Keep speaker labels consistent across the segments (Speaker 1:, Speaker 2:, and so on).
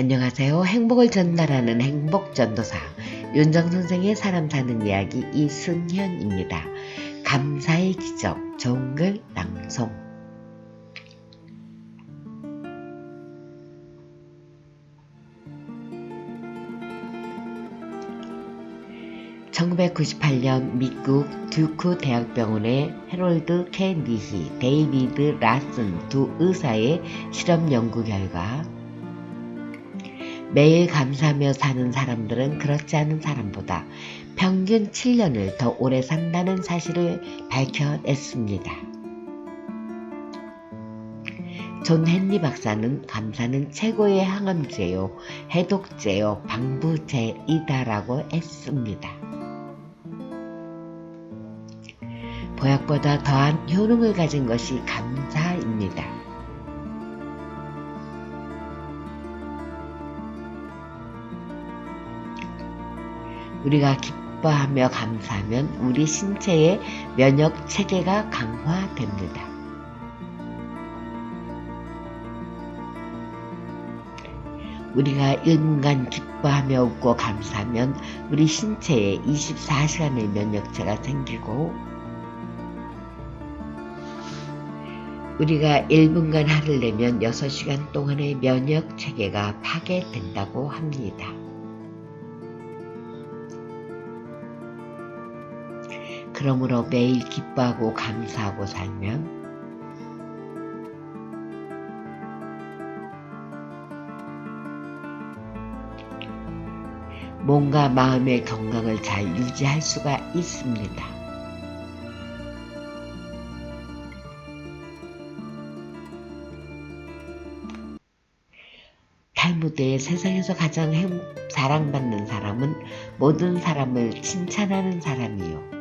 Speaker 1: 안녕하세요. 행복을 전달하는 행복전도사 윤정 선생의 사람 사는 이야기 이승현입니다. 감사의 기적 좋은 글 낭송 1998년 미국 듀크 대학병원의 해롤드 케 니히, 데이비드 라슨 두 의사의 실험 연구 결과 매일 감사하며 사는 사람들은 그렇지 않은 사람보다 평균 7년을 더 오래 산다는 사실을 밝혀냈습니다. 존 헨리 박사는 감사는 최고의 항암제요, 해독제요, 방부제이다라고 했습니다. 보약보다 더한 효능을 가진 것이 감사입니다. 우리가 기뻐하며 감사하면 우리 신체의 면역 체계가 강화됩니다. 우리가 1분간 기뻐하며 웃고 감사하면 우리 신체에 24시간의 면역체가 생기고 우리가 1분간 화를 내면 6시간 동안의 면역 체계가 파괴된다고 합니다. 그러므로 매일 기뻐하고 감사하고 살면 몸과 마음의 건강을 잘 유지할 수가 있습니다. 탈무드의 세상에서 가장 행, 사랑받는 사람은 모든 사람을 칭찬하는 사람이요.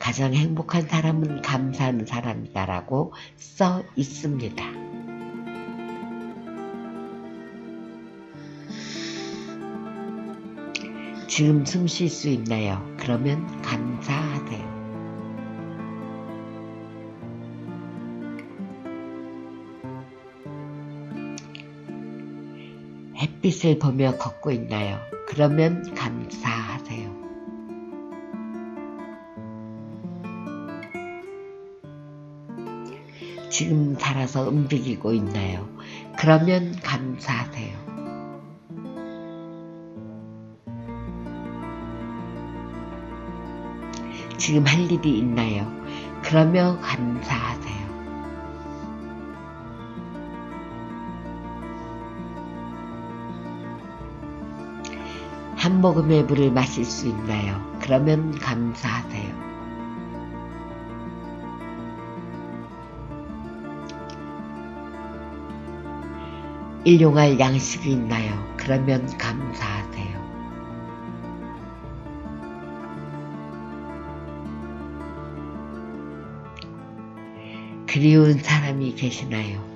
Speaker 1: 가장 행복한 사람은 감사하는 사람이다라고 써 있습니다. 지금 숨 쉴 수 있나요? 그러면 감사하세요. 햇빛을 보며 걷고 있나요? 그러면 감사하세요. 지금 살아서 움직이고 있나요? 그러면 감사하세요. 지금 할 일이 있나요? 그러면 감사하세요. 한 모금의 물을 마실 수 있나요? 그러면 감사하세요. 일용할 양식이 있나요? 그러면 감사하세요. 그리운 사람이 계시나요?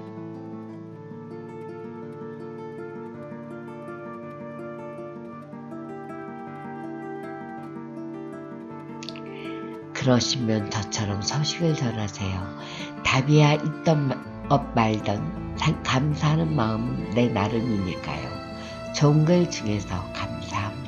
Speaker 1: 그러시면 저처럼 서식을 전하세요. 답이야 있던 업 말던 감사하는 마음은 내 나름이니까요. 좋은 글 중에서 감사합니다.